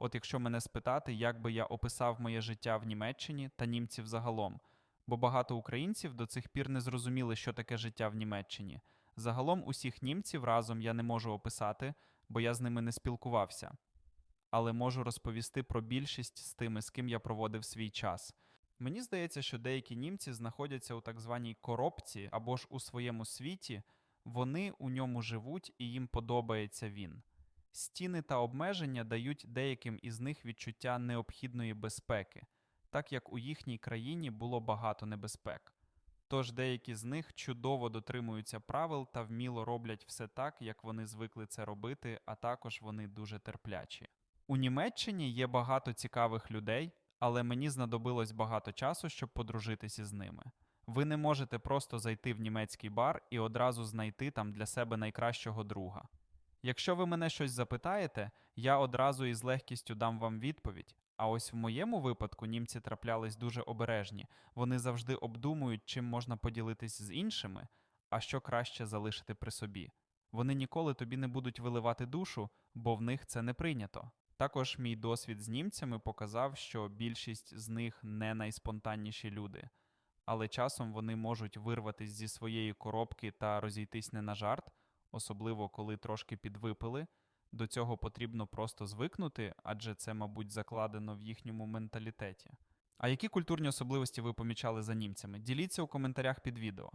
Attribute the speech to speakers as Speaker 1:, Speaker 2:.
Speaker 1: От якщо мене спитати, як би я описав моє життя в Німеччині та німців загалом, бо багато українців до цих пір не зрозуміли, що таке життя в Німеччині. Загалом усіх німців разом я не можу описати, бо я з ними не спілкувався. Але можу розповісти про більшість з тими, з ким я проводив свій час. Мені здається, що деякі німці знаходяться у так званій коробці або ж у своєму світі, вони у ньому живуть і їм подобається він. Стіни та обмеження дають деяким із них відчуття необхідної безпеки, так як у їхній країні було багато небезпек. Тож деякі з них чудово дотримуються правил та вміло роблять все так, як вони звикли це робити, а також вони дуже терплячі. У Німеччині є багато цікавих людей, але мені знадобилось багато часу, щоб подружитися з ними. Ви не можете просто зайти в німецький бар і одразу знайти там для себе найкращого друга. Якщо ви мене щось запитаєте, я одразу із легкістю дам вам відповідь. А ось в моєму випадку німці траплялись дуже обережні. Вони завжди обдумують, чим можна поділитись з іншими, а що краще залишити при собі. Вони ніколи тобі не будуть виливати душу, бо в них це не прийнято. Також мій досвід з німцями показав, що більшість з них не найспонтанніші люди, але часом вони можуть вирватися зі своєї коробки та розійтись не на жарт, особливо коли трошки підвипили. До цього потрібно просто звикнути, адже це, мабуть, закладено в їхньому менталітеті. А які культурні особливості ви помічали за німцями? Діліться у коментарях під відео.